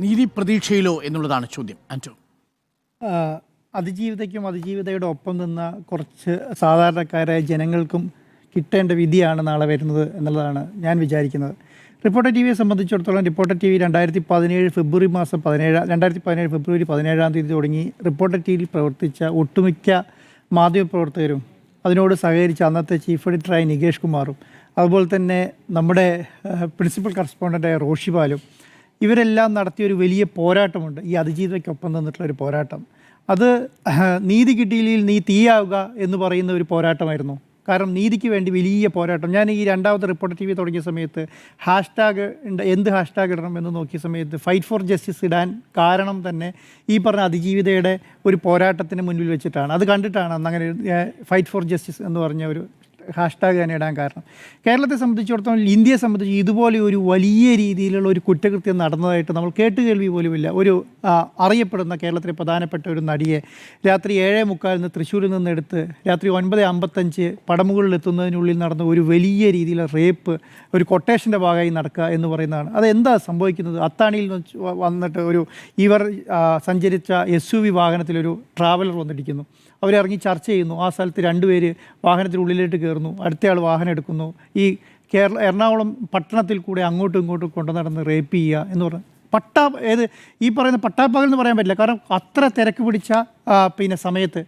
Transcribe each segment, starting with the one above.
നീതി പ്രതീക്ഷയിലോ എന്നുള്ളതാണ് ചോദ്യം. ആന്റോ അതിജീവിതയ്ക്കും അതിജീവിതയുടെ ഒപ്പം നിന്ന കുറച്ച് സാധാരണക്കാരായ ജനങ്ങൾക്കും കിട്ടേണ്ട വിധിയാണ് നാളെ വരുന്നത് എന്നുള്ളതാണ് ഞാൻ വിചാരിക്കുന്നത്. റിപ്പോർട്ടർ ടി വിയെ സംബന്ധിച്ചിടത്തോളം റിപ്പോർട്ടർ ടി വി രണ്ടായിരത്തി പതിനേഴ് ഫെബ്രുവരി മാസം പതിനേഴ് രണ്ടായിരത്തി പതിനേഴ് ഫെബ്രുവരി പതിനേഴാം തീയതി തുടങ്ങി റിപ്പോർട്ടർ ടി വിയിൽ പ്രവർത്തിച്ച ഒട്ടുമിക്ക മാധ്യമപ്രവർത്തകരും അതിനോട് സഹകരിച്ച അന്നത്തെ ചീഫ് എഡിറ്ററായ നികേഷ് കുമാറും അതുപോലെ തന്നെ നമ്മുടെ പ്രിൻസിപ്പൽ കറസ്പോണ്ടന്റായ റോഷിപാലും ഇവരെല്ലാം നടത്തിയ ഒരു വലിയ പോരാട്ടമുണ്ട്. ഈ അതിജീവിതയ്ക്കൊപ്പം നിന്നിട്ടുള്ള ഒരു പോരാട്ടം. അത് നീതി കിട്ടിയില്ലെങ്കിൽ നീ തീയാവുക എന്ന് പറയുന്ന ഒരു പോരാട്ടമായിരുന്നു. കാരണം നീതിക്ക് വേണ്ടി വലിയ പോരാട്ടം. ഞാൻ ഈ രണ്ടാമത്തെ റിപ്പോർട്ടർ ടി വി തുടങ്ങിയ സമയത്ത് ഹാഷ്ടാഗ് എന്ത് ഹാഷ്ടാഗ് ഇടണം എന്ന് നോക്കിയ സമയത്ത് ഫൈറ്റ് ഫോർ ജസ്റ്റിസ് ഇടാൻ കാരണം തന്നെ ഈ പറഞ്ഞ അതിജീവിതയുടെ ഒരു പോരാട്ടത്തിന് മുന്നിൽ വെച്ചിട്ടാണ്. അത് കണ്ടിട്ടാണ് അന്ന് അങ്ങനെ ഫൈറ്റ് ഫോർ ജസ്റ്റിസ് എന്ന് പറഞ്ഞ ഒരു ഹാഷ്ടാഗ് തന്നെ ഇടാൻ കാരണം. കേരളത്തെ സംബന്ധിച്ചിടത്തോളം ഇന്ത്യയെ സംബന്ധിച്ച് ഇതുപോലെ ഒരു വലിയ രീതിയിലുള്ള ഒരു കുറ്റകൃത്യം നടന്നതായിട്ട് നമ്മൾ കേട്ടുകേൾവി പോലുമില്ല. ഒരു അറിയപ്പെടുന്ന കേരളത്തിലെ പ്രധാനപ്പെട്ട ഒരു നടിയെ രാത്രി ഏഴേ നിന്ന് തൃശ്ശൂരിൽ നിന്നെടുത്ത് രാത്രി ഒൻപത് അമ്പത്തഞ്ച് പടമുകളിൽ എത്തുന്നതിനുള്ളിൽ നടന്ന ഒരു വലിയ രീതിയിലുള്ള റേപ്പ് ഒരു കൊട്ടേഷന്റെ ഭാഗമായി നടക്കുക എന്ന് പറയുന്നതാണ്. അതെന്താ സംഭവിക്കുന്നത്? അത്താണിയിൽ വന്നിട്ട് ഒരു ഇവർ സഞ്ചരിച്ച എസ് യു വി വാഹനത്തിലൊരു ട്രാവലർ വന്നിരിക്കുന്നു. അവരിറങ്ങി ചർച്ച ചെയ്യുന്നു. ആ സ്ഥലത്ത് രണ്ടുപേര് വാഹനത്തിനുള്ളിലേക്ക് കയറുന്നു. അടുത്തയാൾ വാഹനം എടുക്കുന്നു. ഈ കേരള എറണാകുളം പട്ടണത്തിൽ കൂടെ അങ്ങോട്ടും ഇങ്ങോട്ടും കൊണ്ടുനടന്ന് റേപ്പ് ചെയ്യുക എന്ന് പറഞ്ഞു പട്ടാ ഏത് ഈ പറയുന്ന പട്ടാപ്പകൽ എന്ന് പറയാൻ പറ്റില്ല. കാരണം അത്ര തിരക്ക് പിടിച്ച പിന്നെ സമയത്ത്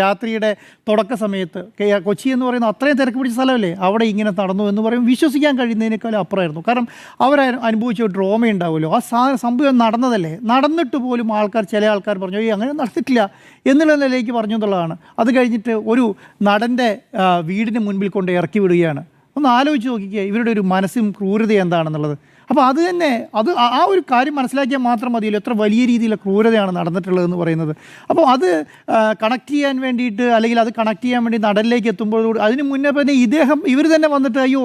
രാത്രിയുടെ തുടക്ക സമയത്ത് കൊച്ചി എന്ന് പറയുന്ന അത്രയും തിരക്ക് പിടിച്ച സ്ഥലമല്ലേ? അവിടെ ഇങ്ങനെ നടന്നു എന്ന് പറയും വിശ്വസിക്കാൻ കഴിയുന്നതിനേക്കാളും അപ്പുറമായിരുന്നു. കാരണം അവർ അനുഭവിച്ച ഡ്രോമ ഉണ്ടാവുമല്ലോ ആ സാധനം സംഭവം നടന്നതല്ലേ? നടന്നിട്ട് പോലും ആൾക്കാർ ചില ആൾക്കാർ പറഞ്ഞു ഈ അങ്ങനെ നടന്നിട്ടില്ല. എന്നുള്ള നിലയിലേക്ക് പറഞ്ഞു എന്നുള്ളതാണ്. അത് കഴിഞ്ഞിട്ട് ഒരു നടന്റെ വീടിന് മുൻപിൽ കൊണ്ട് ഇറക്കി വിടുകയാണ്. ഒന്ന് ആലോചിച്ച് നോക്കിക്കുക ഇവരുടെ ഒരു മനസ്സും ക്രൂരത എന്താണെന്നുള്ളത്. അപ്പോൾ അത് തന്നെ അത് ആ- ഒരു കാര്യം മനസ്സിലാക്കിയാൽ മാത്രം മതിയല്ലോ എത്ര വലിയ രീതിയിലുള്ള ക്രൂരതയാണ് നടന്നിട്ടുള്ളതെന്ന് പറയുന്നത്. അപ്പോൾ അത് കണക്ട് ചെയ്യാൻ വേണ്ടിയിട്ട് അല്ലെങ്കിൽ അത് കണക്ട് ചെയ്യാൻ വേണ്ടി നടലിലേക്ക് എത്തുമ്പോഴോട് അതിന് മുന്നേ തന്നെ ഇദ്ദേഹം ഇവർ തന്നെ വന്നിട്ട് അയ്യോ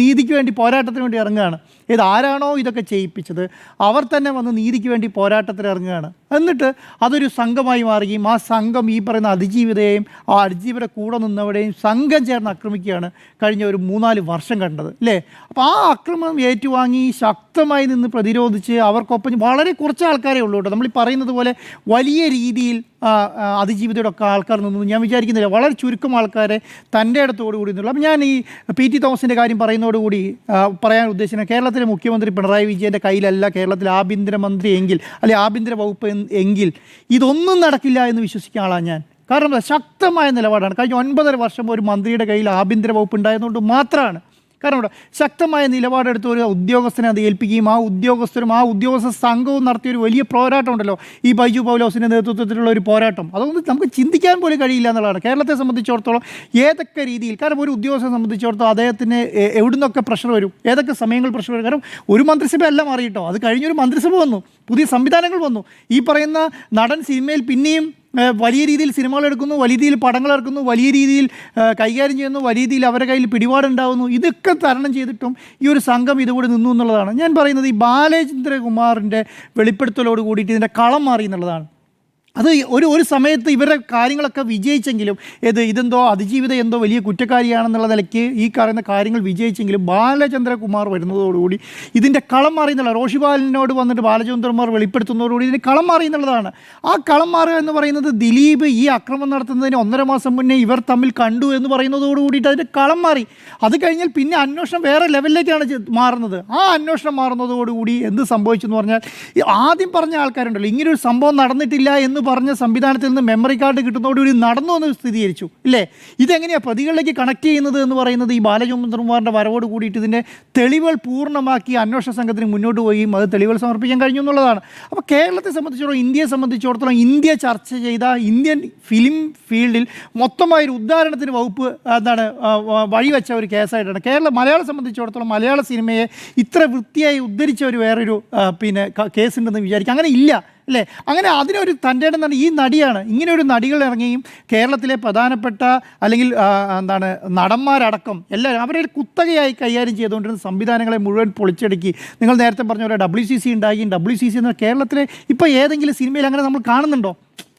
നീതിക്ക് വേണ്ടി പോരാട്ടത്തിന് വേണ്ടി ഇറങ്ങുകയാണ്. ഇത് ആരാണോ ഇതൊക്കെ ചെയ്യിപ്പിച്ചത്? അവർ തന്നെ വന്ന് നീതിക്ക് വേണ്ടി പോരാട്ടത്തിന് ഇറങ്ങുകയാണ്. എന്നിട്ട് അതൊരു സംഘമായി മാറുകയും ആ സംഘം ഈ പറയുന്ന അതിജീവിതയെയും ആ അതിജീവിത കൂടെ നിന്നവരെയും സംഘം ചേർന്ന് ആക്രമിക്കുകയാണ് കഴിഞ്ഞ ഒരു മൂന്നാൽ വർഷം കണ്ടത് അല്ലേ? അപ്പോൾ ആ ആക്രമണം ഏറ്റുവാങ്ങി ശക്തമായി നിന്ന് പ്രതിരോധിച്ച് അവർക്കൊപ്പം വളരെ കുറച്ച് ആൾക്കാരെ ഉള്ളൂ കേട്ടോ. നമ്മൾ ഈ പറയുന്നത് പോലെ വലിയ രീതിയിൽ അതിജീവിതയുടെ ഒക്കെ ആൾക്കാർ നിന്നു. ഞാൻ വിചാരിക്കുന്നില്ല. വളരെ ചുരുക്കം ആൾക്കാരെ തന്റെ ഇടത്തോടു കൂടി നിന്നുള്ളൂ. അപ്പം ഞാൻ ഈ പി ടി തോമസിന്റെ കാര്യം പറയുന്നതോടുകൂടി പറയാൻ ഉദ്ദേശിക്കുന്നത് കേരളത്തിലെ മുഖ്യമന്ത്രി പിണറായി വിജയന്റെ കയ്യിലല്ല കേരളത്തിലെ ആഭ്യന്തരമന്ത്രി എങ്കിൽ അല്ലെങ്കിൽ ആഭ്യന്തര വകുപ്പ് എങ്കിൽ ഇതൊന്നും നടക്കില്ല എന്ന് വിശ്വസിക്കുന്ന ആളാണ് ഞാൻ. കാരണം ശക്തമായ നിലപാടാണ്. കഴിഞ്ഞ ഒൻപതര വർഷം ഒരു മന്ത്രിയുടെ കയ്യിൽ ആഭ്യന്തര വകുപ്പ് ഉണ്ടായതുകൊണ്ട് മാത്രമാണ് കാരണം ഇവിടെ ശക്തമായ നിലപാടെടുത്ത് ഒരു ഉദ്യോഗസ്ഥനെ അത് ഏൽപ്പിക്കുകയും ആ ഉദ്യോഗസ്ഥരും ആ ഉദ്യോഗസ്ഥ സംഘവും നടത്തിയ ഒരു വലിയ പോരാട്ടം ഉണ്ടല്ലോ. ഈ ബൈജു പൗലോസിന്റെ നേതൃത്വത്തിലുള്ള ഒരു പോരാട്ടം. അതൊന്നും നമുക്ക് ചിന്തിക്കാൻ പോലും കഴിയില്ല എന്നുള്ളതാണ്. കേരളത്തെ സംബന്ധിച്ചിടത്തോളം ഏതൊക്കെ രീതിയിൽ കാരണം ഒരു ഉദ്യോഗസ്ഥനെ സംബന്ധിച്ചിടത്തോളം അദ്ദേഹത്തിന് എവിടുന്നൊക്കെ പ്രഷർ വരും? ഏതൊക്കെ സമയങ്ങൾ പ്രഷർ വരും? കാരണം ഒരു മന്ത്രിസഭ അല്ല മാറിയിട്ടോ. അത് കഴിഞ്ഞൊരു മന്ത്രിസഭ വന്നു. പുതിയ സംവിധാനങ്ങൾ വന്നു. ഈ പറയുന്ന നടൻ സിനിമയിൽ പിന്നെയും വലിയ രീതിയിൽ സിനിമകൾ എടുക്കുന്നു വലിയ രീതിയിൽ പടങ്ങൾ ഇറക്കുന്നു വലിയ രീതിയിൽ കൈകാര്യം ചെയ്യുന്നു വലിയ രീതിയിൽ അവരുടെ കയ്യിൽ പിടിപാടുണ്ടാകുന്നു ഇതൊക്കെ തരണം ചെയ്തിട്ടും ഈ ഒരു സംഘം ഇതുകൂടി നിന്നു എന്നുള്ളതാണ്. ഞാൻ പറയുന്നത് ഈ ബാലചന്ദ്രകുമാറിന്റെ വെളിപ്പെടുത്തലോട് കൂടിയിട്ട് ഇതിന്റെ കളം മാറി എന്നുള്ളതാണ്. അത് ഒരു ഒരു സമയത്ത് ഇവരുടെ കാര്യങ്ങളൊക്കെ വിജയിച്ചെങ്കിലും ഏത് ഇതെന്തോ അതിജീവിത എന്തോ വലിയ കുറ്റക്കാരിയാണെന്നുള്ള നിലയ്ക്ക് ഈ പറയുന്ന കാര്യങ്ങൾ വിജയിച്ചെങ്കിലും ബാലചന്ദ്രകുമാർ വരുന്നതോടുകൂടി ഇതിന്റെ കളം മാറിയെന്നുള്ള എന്നുള്ള റോഷിപാലിനോട് വന്നിട്ട് ബാലചന്ദ്രകുമാർ വെളിപ്പെടുത്തുന്നതോടുകൂടി ഇതിന്റെ കളം മാറി എന്നുള്ളതാണ് ആ കളം മാറുക എന്ന് പറയുന്നത് ദിലീപ് ഈ അക്രമം നടത്തുന്നതിന് ഒന്നര മാസം മുന്നേ ഇവർ തമ്മിൽ കണ്ടു എന്ന് പറയുന്നതോട് കൂടിയിട്ട് അതിന്റെ കളം മാറി. അത് കഴിഞ്ഞാൽ പിന്നെ അന്വേഷണം വേറെ ലെവലിലേക്കാണ് മാറുന്നത്. ആ അന്വേഷണം മാറുന്നതോടുകൂടി എന്ത് സംഭവിച്ചെന്ന് പറഞ്ഞാൽ ആദ്യം പറഞ്ഞ ആൾക്കാരുണ്ടല്ലോ ഇങ്ങനൊരു സംഭവം നടന്നിട്ടില്ല എന്ന് പറഞ്ഞ സംവിധാനത്തിൽ നിന്ന് മെമ്മറി കാർഡ് കിട്ടുന്നതോടുകൂടി നടന്നു എന്ന് സ്ഥിരീകരിച്ചു. ഇല്ലേ? ഇതെങ്ങനെയാണ് പ്രതികളിലേക്ക് കണക്ട് ചെയ്യുന്നത് എന്ന് പറയുന്നത് ഈ ബാലചന്ദ്രകുമാറിന്റെ വരവോട് കൂടിയിട്ട് ഇതിന്റെ തെളിവുകൾ പൂർണമാക്കി അന്വേഷണ സംഘത്തിന് മുന്നോട്ട് പോവുകയും അത് തെളിവുകൾ സമർപ്പിക്കാൻ കഴിഞ്ഞു എന്നുള്ളതാണ്. അപ്പോൾ കേരളത്തെ സംബന്ധിച്ചിടത്തോളം ഇന്ത്യയെ സംബന്ധിച്ചിടത്തോളം ഇന്ത്യ ചർച്ച ചെയ്ത ഇന്ത്യൻ ഫിലിം ഫീൽഡിൽ മൊത്തമായ ഒരു ഉദാഹരണത്തിന് വകുപ്പ് എന്താണ് വഴിവെച്ച ഒരു കേസായിട്ടാണ്. കേരള മലയാളം സംബന്ധിച്ചിടത്തോളം മലയാള സിനിമയെ ഇത്ര വൃത്തിയായി ഉദ്ധരിച്ച ഒരു വേറൊരു പിന്നെ കേസുണ്ടെന്ന് വിചാരിക്കുക അങ്ങനെ ഇല്ല. അല്ലേ? അങ്ങനെ അതിനൊരു തന്റെ എന്താണ് ഈ നടിയാണ്. ഇങ്ങനെ ഒരു നടികൾ ഇറങ്ങിയും കേരളത്തിലെ പ്രധാനപ്പെട്ട അല്ലെങ്കിൽ എന്താണ് നടന്മാരടക്കം എല്ലാവരും അവരെ കുത്തകയായി കൈകാര്യം ചെയ്തുകൊണ്ടിരുന്ന സംവിധാനങ്ങളെ മുഴുവൻ പൊളിച്ചടുക്കി. നിങ്ങൾ നേരത്തെ പറഞ്ഞ പോലെ ഡബ്ല്യു സി സി ഉണ്ടാക്കി ഡബ്ല്യു സി സി എന്ന കേരളത്തിലെ ഇപ്പോൾ ഏതെങ്കിലും സിനിമയിൽ അങ്ങനെ നമ്മൾ കാണുന്നുണ്ടോ?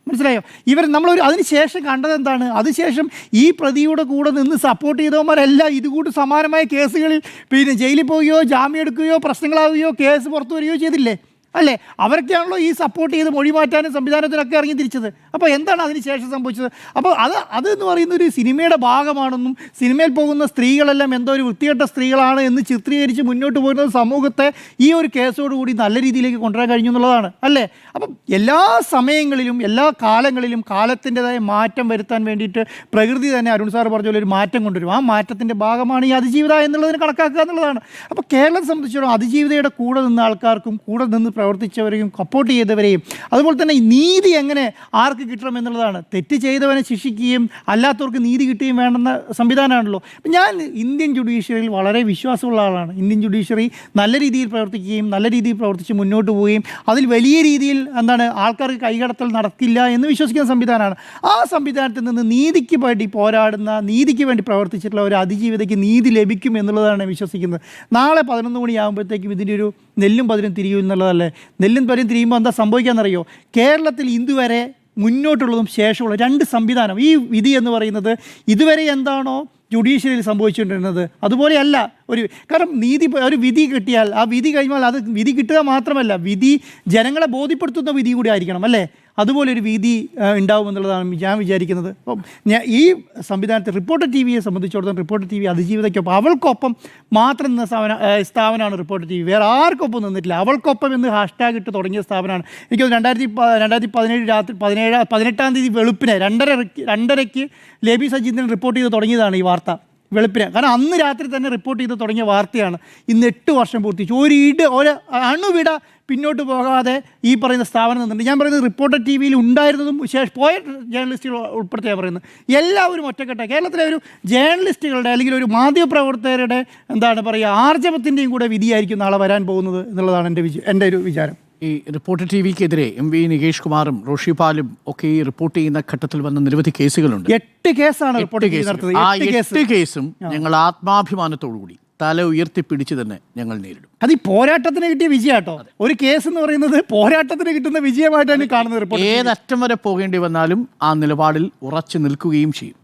മനസ്സിലായോ? ഇവർ നമ്മളൊരു അതിന് ശേഷം കണ്ടത് എന്താണ്? അതിനുശേഷം ഈ പ്രതിയുടെ കൂടെ നിന്ന് സപ്പോർട്ട് ചെയ്തവന്മാരെല്ലാം ഇതുകൂട്ട് സമാനമായ കേസുകളിൽ പിന്നെ ജയിലിൽ പോവുകയോ ജാമ്യം എടുക്കുകയോ പ്രശ്നങ്ങളാവുകയോ കേസ് പുറത്തു വരികയോ ചെയ്തില്ലേ? അല്ലേ? അവരൊക്കെയാണല്ലോ ഈ സപ്പോർട്ട് ചെയ്ത് മൊഴി മാറ്റാനും സംവിധാനത്തിനൊക്കെ ഇറങ്ങി തിരിച്ചത്. അപ്പോൾ എന്താണ് അതിന് ശേഷം സംഭവിച്ചത്? അപ്പോൾ അത് അത് എന്ന് പറയുന്ന ഒരു സിനിമയുടെ ഭാഗമാണെന്നും സിനിമയിൽ പോകുന്ന സ്ത്രീകളെല്ലാം എന്തോ ഒരു വൃത്തികെട്ട സ്ത്രീകളാണ് എന്ന് ചിത്രീകരിച്ച് മുന്നോട്ട് പോകുന്നത് സമൂഹത്തെ ഈ ഒരു കേസോടുകൂടി നല്ല രീതിയിലേക്ക് കൊണ്ടുവരാൻ കഴിഞ്ഞു എന്നുള്ളതാണ് അല്ലേ? അപ്പം എല്ലാ സമയങ്ങളിലും എല്ലാ കാലങ്ങളിലും കാലത്തിന്റെതായ മാറ്റം വരുത്താൻ വേണ്ടിയിട്ട് പ്രകൃതി തന്നെ അരുൺ സാർ പറഞ്ഞ പോലെ ഒരു മാറ്റം കൊണ്ടുവരും. ആ മാറ്റത്തിന്റെ ഭാഗമാണ് ഈ അതിജീവിത എന്നുള്ളതിന് കണക്കാക്കുക എന്നുള്ളതാണ്. അപ്പോൾ കേരളം സംബന്ധിച്ചിടത്തോളം അതിജീവിതയുടെ കൂടെ നിന്ന ആൾക്കാർക്കും കൂടെ നിന്ന് പ്രവർത്തിച്ചവരെയും സപ്പോർട്ട് ചെയ്തവരെയും അതുപോലെ തന്നെ നീതി എങ്ങനെ ആർക്ക് കിട്ടണം എന്നുള്ളതാണ്. തെറ്റ് ചെയ്തവനെ ശിക്ഷിക്കുകയും അല്ലാത്തവർക്ക് നീതി കിട്ടുകയും വേണമെന്ന സംവിധാനമാണല്ലോ. ഞാൻ ഇന്ത്യൻ ജുഡീഷ്യറിയിൽ വളരെ വിശ്വാസമുള്ള ആളാണ്. ഇന്ത്യൻ ജുഡീഷ്യറി നല്ല രീതിയിൽ പ്രവർത്തിക്കുകയും നല്ല രീതിയിൽ പ്രവർത്തിച്ച് മുന്നോട്ട് പോവുകയും അതിൽ വലിയ രീതിയിൽ എന്താണ് ആൾക്കാർക്ക് കൈകടത്തൽ നടക്കില്ല എന്ന് വിശ്വസിക്കുന്ന സംവിധാനമാണ്. ആ സംവിധാനത്തിൽ നിന്ന് നീതിക്ക് വേണ്ടി പോരാടുന്ന നീതിക്ക് വേണ്ടി പ്രവർത്തിച്ചിട്ടുള്ള ഒരു അതിജീവിതയ്ക്ക് നീതി ലഭിക്കും എന്നുള്ളതാണ് വിശ്വസിക്കുന്നത്. നാളെ പതിനൊന്ന് മണിയാകുമ്പോഴത്തേക്കും ഇതിന്റെ ഒരു നെല്ലും പതിനും തിരിയും എന്നുള്ളതല്ലേ? നെല്ലും പതിനും തിരിയുമ്പോൾ എന്താ സംഭവിക്കാമെന്നറിയോ കേരളത്തിൽ ഇതുവരെ മുന്നോട്ടുള്ളതും ശേഷമുള്ള രണ്ട് സംവിധാനം. ഈ വിധി എന്ന് പറയുന്നത് ഇതുവരെ എന്താണോ ജുഡീഷ്യറിയിൽ സംഭവിച്ചുകൊണ്ടിരുന്നത്. അതുപോലെയല്ല ഒരു കാരണം നീതി ഒരു വിധി കിട്ടിയാൽ ആ വിധി കഴിഞ്ഞാൽ അത് വിധി കിട്ടുക മാത്രമല്ല വിധി ജനങ്ങളെ ബോധ്യപ്പെടുത്തുന്ന വിധി കൂടി ആയിരിക്കണം അല്ലേ? അതുപോലെ ഒരു വീതി ഉണ്ടാവുമെന്നുള്ളതാണ് ഞാൻ വിചാരിക്കുന്നത്. അപ്പം ഞാൻ ഈ സംവിധാനത്തെ റിപ്പോർട്ടർ ടി വിയെ സംബന്ധിച്ചിടത്തോളം റിപ്പോർട്ടർ ടി വി അതിജീവിതയ്ക്കൊപ്പം അവൾക്കൊപ്പം മാത്രം നിന്ന സ്ഥാപന സ്ഥാപനമാണ് റിപ്പോർട്ടർ ടി വി. വേറെ ആർക്കൊപ്പം നിന്നിട്ടില്ല. അവൾക്കൊപ്പം എന്ന് ഹാഷ്ടാഗ് ഇട്ട് തുടങ്ങിയ സ്ഥാപനമാണ്. എനിക്ക് തോന്നുന്നു രണ്ടായിരത്തി രണ്ടായിരത്തി പതിനേഴ് രാത്രി പതിനേഴ് പതിനെട്ടാം തീയതി വെളുപ്പിനെ രണ്ടരക്ക് രണ്ടരയ്ക്ക് ലേബി സജീന്ദ്രൻ റിപ്പോർട്ട് ചെയ്ത് തുടങ്ങിയതാണ് ഈ വാർത്ത. വെളുപ്പിന്. കാരണം അന്ന് രാത്രി തന്നെ റിപ്പോർട്ട് ചെയ്ത് തുടങ്ങിയ വാർത്തയാണ്. ഇന്ന് എട്ട് വർഷം പൂർത്തിച്ചു ഒരു ഇട് ഒരു അണുവിട പിന്നോട്ട് പോകാതെ ഈ പറയുന്ന സ്ഥാപനം നിന്നുണ്ട് ഞാൻ പറയുന്നത് റിപ്പോർട്ടർ ടി വിയിൽ ഉണ്ടായിരുന്നതും ശേഷം പോയ ജേർണലിസ്റ്റുകൾ ഉൾപ്പെടുത്തിയാണ് പറയുന്നത്. എല്ലാവരും ഒറ്റക്കെട്ട. കേരളത്തിലെ ഒരു ജേർണലിസ്റ്റുകളുടെ അല്ലെങ്കിൽ ഒരു മാധ്യമപ്രവർത്തകരുടെ എന്താണ് പറയുക ആർജവത്തിന്റെയും കൂടെ വിധിയായിരിക്കും നാളെ വരാൻ പോകുന്നത് എന്നുള്ളതാണ് എന്റെ വിജ എന്റെ ഒരു വിചാരം. ഈ റിപ്പോർട്ട് ടി വിക്കെതിരെ എം വി നികേഷ് കുമാറും റോഷി പാലും ഒക്കെ ഈ റിപ്പോർട്ട് ചെയ്യുന്ന ഘട്ടത്തിൽ വന്ന നിരവധി കേസുകളുണ്ട്. എട്ട് കേസാണ് എട്ട് റിപ്പോർട്ട് ആ എട്ട് കേസും. ഞങ്ങൾ ആത്മാഭിമാനത്തോടുകൂടി തല ഉയർത്തിപ്പിടിച്ച് തന്നെ ഞങ്ങൾ നേരിടും. അത് ഈ പോരാട്ടത്തിന് കിട്ടിയ വിജയാട്ടോ ഒരു കേസ് എന്ന് പറയുന്നത് പോരാട്ടത്തിന് കിട്ടുന്ന വിജയമായിട്ടാണ് കാണുന്നത് റിപ്പോർട്ട് ഏതറ്റം വരെ പോകേണ്ടി വന്നാലും ആ നിലപാടിൽ ഉറച്ചു നിൽക്കുകയും ചെയ്യും.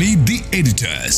Meet the editors.